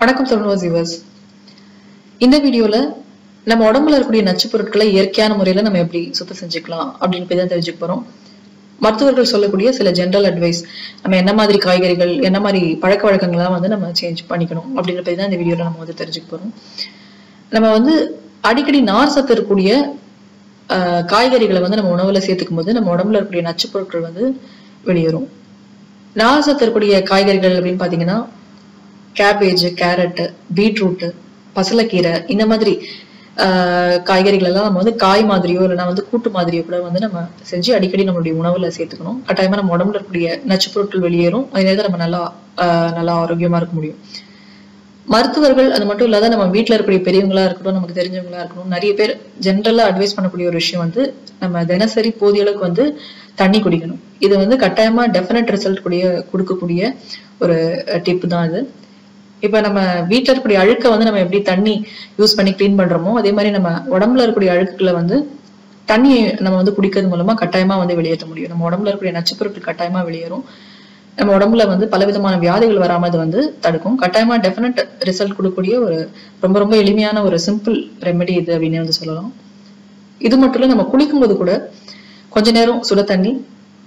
வணக்கம் சொல்லுவோம் வியூவர்ஸ் இந்த வீடியோல நம்ம உடம்புல இருக்கக்கூடிய நச்சுப் பொருட்களை இயற்கையான முறையில நம்ம எப்படி சுத்தம் செஞ்சுக்கலாம் அப்படின்னு போய் தான் தெரிஞ்சுக்க போறோம். மருத்துவர்கள் சொல்லக்கூடிய சில ஜென்ரல் அட்வைஸ் நம்ம என்ன மாதிரி காய்கறிகள் என்ன மாதிரி பழக்க வழக்கங்கள்லாம் வந்து நம்ம சேஞ்ச் பண்ணிக்கணும் அப்படின்ற போய் தான் இந்த வீடியோல நம்ம வந்து தெரிஞ்சுக்க போறோம். நம்ம வந்து அடிக்கடி நார் சத்து இருக்கக்கூடிய காய்கறிகளை வந்து நம்ம உணவுல சேர்த்துக்கும் போது நம்ம உடம்புல இருக்கக்கூடிய நச்சுப் பொருட்கள் வந்து வெளியேறும். நார் சத்து இருக்கக்கூடிய காய்கறிகள் அப்படின்னு பாத்தீங்கன்னா கேபேஜ் கேரட் பீட்ரூட் பசலைக்கீரை இந்த மாதிரி ஆஹ், காய்கறிகள் எல்லாம் நம்ம வந்து காய் மாதிரியோ இல்லைன்னா வந்து கூட்டு மாதிரியோ கூட வந்து நம்ம செஞ்சு அடிக்கடி நம்மளுடைய உணவுல சேர்த்துக்கணும். கட்டாயமா நம்ம உடம்புல இருக்கக்கூடிய நச்சு பொருட்கள் வெளியேறும். அதே நேரத்தில் நம்ம நல்லா ஆஹ், நல்லா ஆரோக்கியமா இருக்க முடியும். மருத்துவர்கள் அது மட்டும் இல்லாத நம்ம வீட்டில் இருக்கக்கூடிய பெரியவங்களா இருக்கட்டும் நமக்கு தெரிஞ்சவங்களா இருக்கட்டும் நிறைய பேர் ஜென்ரலாக அட்வைஸ் பண்ணக்கூடிய ஒரு விஷயம் வந்து நம்ம தினசரி போதிய அளவுக்கு வந்து தண்ணி குடிக்கணும். இது வந்து கட்டாயமா டெஃபினட் ரிசல்ட் கூடிய கொடுக்கக்கூடிய ஒரு டிப் தான் இது. இப்ப நம்ம வீட்டில் இருக்கக்கூடிய அழுக்க வந்து நம்ம எப்படி தண்ணி யூஸ் பண்ணி க்ளீன் பண்றோமோ அதே மாதிரி நம்ம உடம்புல இருக்கக்கூடிய அழுக்குகளை வந்து தண்ணியை நம்ம வந்து குடிக்கிறது மூலமா கட்டாயமா வந்து வெளியேற்ற முடியும். நம்ம உடம்புல இருக்கக்கூடிய நச்சுப்பொருட்கள் கட்டாயமா வெளியேறும். நம்ம உடம்புல வந்து பலவிதமான வியாதிகள் வராம அது வந்து தடுக்கும். கட்டாயமா டெஃபினட் ரிசல்ட் கொடுக்கக்கூடிய ஒரு ரொம்ப ரொம்ப எளிமையான ஒரு சிம்பிள் ரெமெடி இது அப்படின்னு வந்து சொல்லலாம். இது மட்டும் இல்லை நம்ம குளிக்கும்போது கூட கொஞ்ச நேரம் சுட தண்ணி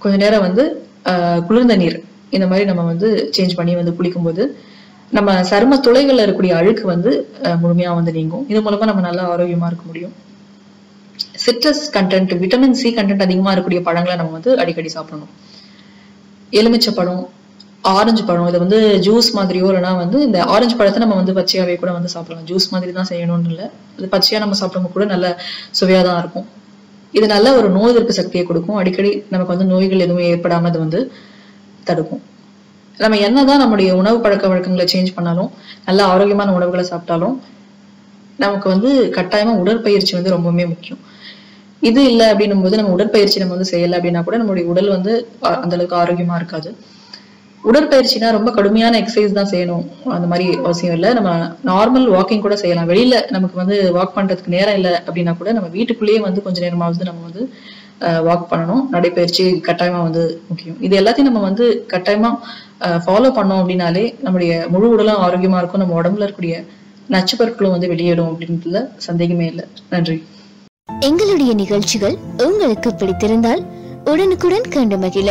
கொஞ்ச நேரம் வந்து ஆஹ், குளிர்ந்த நீர் இந்த மாதிரி நம்ம வந்து சேஞ்ச் பண்ணி வந்து குளிக்கும்போது நம்ம சரும துளைகள்ல இருக்கக்கூடிய அழுக்கு வந்து முழுமையாக முழுமையா வந்து நீங்கும். இது மூலமா நம்ம நல்லா ஆரோக்கியமா இருக்க முடியும். Citrus content vitamin C content அதிகமா இருக்கக்கூடிய பழங்களை நம்ம வந்து அடிக்கடி சாப்பிடணும். எலுமிச்சை பழம் ஆரஞ்சு பழம் இதை வந்து ஜூஸ் மாதிரியோ இல்லைனா வந்து இந்த ஆரஞ்சு பழத்தை நம்ம வந்து பச்சையாவே கூட வந்து சாப்பிடலாம். ஜூஸ் மாதிரி தான் செய்யணும்னு இல்லை. அது பச்சையா நம்ம சாப்பிடும் கூட நல்ல சுவையாக தான் இருக்கும். இது நல்ல ஒரு நோய் எதிர்ப்பு சக்தியை கொடுக்கும். அடிக்கடி நமக்கு வந்து நோய்கள் எதுவும் ஏற்படாமல் அது வந்து தடுக்கும். நம்ம என்னதான் நம்முடைய உணவு பழக்க வழக்கங்களை சேஞ்ச் பண்ணாலும் நல்ல ஆரோக்கியமான உணவுகளை சாப்பிட்டாலும் நமக்கு வந்து கட்டாயமா உடற்பயிற்சி வந்து ரொம்பவுமே முக்கியம். இது இல்லை அப்படின்னும் போது நம்ம உடற்பயிற்சி நம்ம வந்து செய்யலை அப்படின்னா கூட நம்மளுடைய உடல் வந்து அந்த அளவுக்கு ஆரோக்கியமா இருக்காது. உடற்பயிற்சினா ரொம்ப கடுமையான எக்ஸசைஸ் தான் செய்யணும். அந்த மாதிரி அவசியம் இல்லை. நம்ம நார்மல் வாக்கிங் கூட செய்யலாம். வெளியில நமக்கு வந்து வாக் பண்றதுக்கு நேரம் இல்லை அப்படின்னா கூட நம்ம வீட்டுக்குள்ளேயே வந்து கொஞ்ச நேரமாவது நம்ம வந்து வாக் பண்ணணும். நடைப்பயிற்சி கட்டாயமா வந்து முக்கியம். இது எல்லாத்தையும் நம்ம வந்து கட்டாயமா ஃபாலோ பண்ணோம் அப்படின்னாலே நம்முடைய முழு உடலும் ஆரோக்கியமா இருக்கும். நம்ம உடம்புல இருக்கக்கூடிய நச்சு பொருட்களும் வந்து வெளியேறும் அப்படின்றதுல சந்தேகமே இல்லை. நன்றி. எங்களுடைய நிகழ்ச்சிகள் உங்களுக்கு பிடித்திருந்தால் உடனுக்குடன் கண்டு மகிழ.